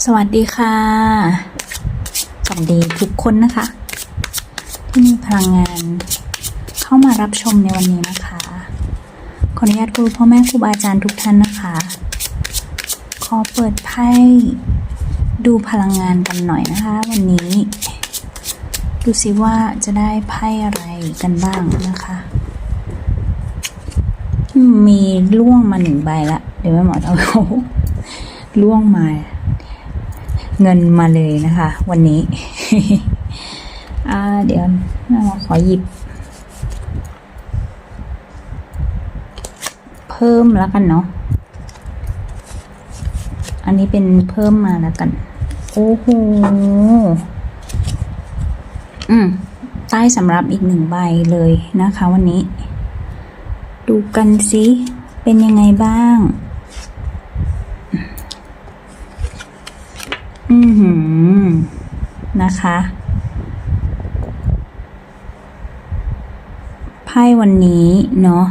สวัสดีค่ะ สวัสดีทุกคนนะคะ ที่มีพลังงานเข้ามารับชมในวันนี้นะคะ ขออนุญาตครูพ่อแม่ครูบาอาจารย์ทุกท่านนะคะ ขอเปิดไพ่ดูพลังงานกันหน่อยนะคะ วันนี้ ดูสิว่าจะได้ไพ่อะไรกันบ้างนะคะ มีล่วงมาหนึ่งใบละเดี๋ยวแม่หมอเอาเขาล่วงมา เงินมาเลยนะคะ วันนี้ อ่า เดี๋ยวแม่หมอขอหยิบ เพิ่มแล้วกันเนาะอันนี้เป็นเพิ่มมาแล้วกัน โอ้โหอืมใต้สำรับอีกหนึ่งใบเลยนะคะ วันนี้ ดูกันสิเป็นยังไงบ้าง อือหือ นะคะ ไพ่วันนี้เนาะ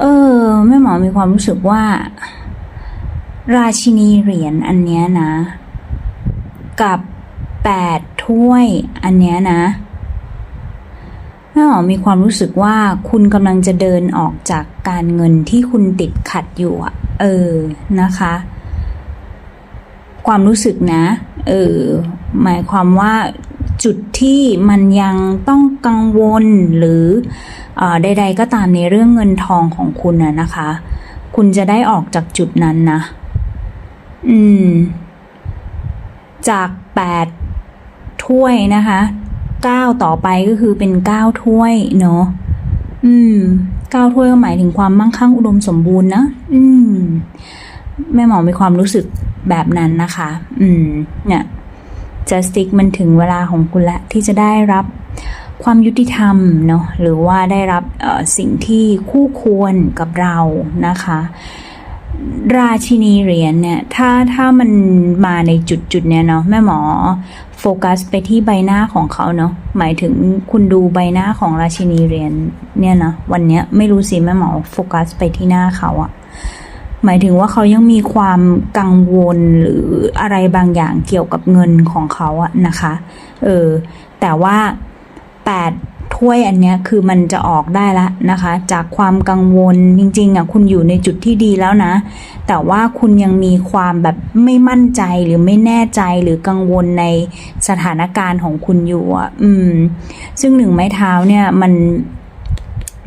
เออ แม่หมอมีความรู้สึกว่า ราชินีเหรียญอันเนี้ยนะ กับแปดถ้วยอันเนี้ยนะแม่หมอมีความรู้สึกว่าคุณกำลังจะเดินออกจากการเงินที่คุณติดขัดอยู่อะเออ นะคะ ความรู้สึกนะ เออ หมายความว่าจุดที่มันยังต้องกังวลหรืออใด ๆ ก็ตามในเรื่องเงินทองของคุณนะนะคะ คุณจะได้ออกจากจุดนั้นนะ อืม จากแปดถ้วยนะคะเก้าต่อไปก็คือเป็นเก้าถ้วยเนาะ อืมเก้าถ้วยก็หมายถึงความมั่งคั่งอุดมสมบูรณ์นะ อืม แม่หมอมีความรู้สึก แบบนั้นนะคะ อืม เนี่ย justice มันถึงเวลาของคุณล้วที่จะได้รับความยุติธรรมเนาะหรือว่าได้รับสิ่งที่คู่ควรกับเรานะคะ ราชินีเหรียญเนี่ยถ้าถ้ามันมาในจุดจุดเนี้ยเนาะแม่หมอโฟกัสไปที่ใบหน้าของเขาเนาะหมายถึงคุณดูใบหน้าของราชินีเหรียญเนี่ยนะวันเนี้ยไม่รู้สิแม่หมอโฟกัสไปที่หน้าเขาอะ หมายถึงว่าเขายังมีความกังวลหรืออะไรบางอย่างเกี่ยวกับเงินของเขาอะนะคะ เออ แต่ว่าแปดถ้วยอันเนี้ยคือมันจะออกได้ละนะคะ จากความกังวลจริงๆอะคุณอยู่ในจุดที่ดีแล้วนะ แต่ว่าคุณยังมีความแบบไม่มั่นใจหรือไม่แน่ใจหรือกังวลในสถานการณ์ของคุณอยู่อะอืม ซึ่งหนึ่งไม้เท้าเนี่ยมัน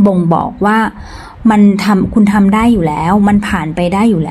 บ่งบอกว่า มันทำคุณทำได้อยู่แล้ว มันผ่านไปได้อยู่แล้ว